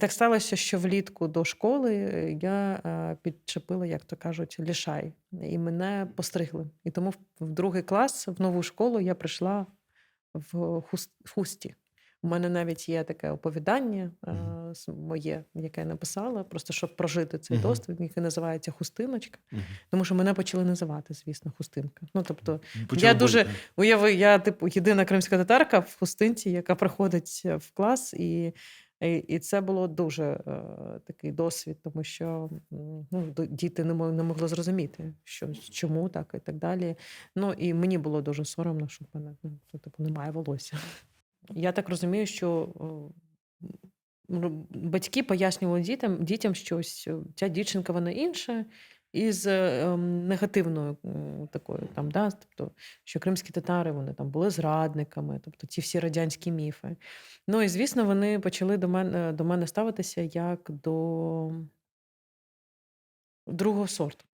Так сталося, що влітку до школи е, я е, підчепила, як то кажуть, лішай, і мене постригли. І тому в другий клас, в нову школу, я прийшла в хус- хусті. У мене навіть є таке оповідання Мгм. моє, яке я написала, просто щоб прожити цей Мгм. досвід, яке називається Хустиночка. Мгм. Тому що мене почали називати, звісно, Хустинка. Ну, тобто, Почали я дуже боліти. уяви, я, типу, єдина кримська татарка в хустинці, яка приходить в клас, і, і, це було дуже е, такий досвід, тому що ну, діти не, мо- не могли зрозуміти, що чому так і так далі. Ну і мені було дуже соромно, що в мене ну, типу, немає волосся. Я так розумію, що батьки пояснювали дітям, дітям, що ця дівчинка вона інша, із ем, негативною такою, там, да, тобто, що кримські татари вони там були зрадниками, тобто ці всі радянські міфи. Ну і звісно, вони почали до мене, до мене ставитися як до другого сорту.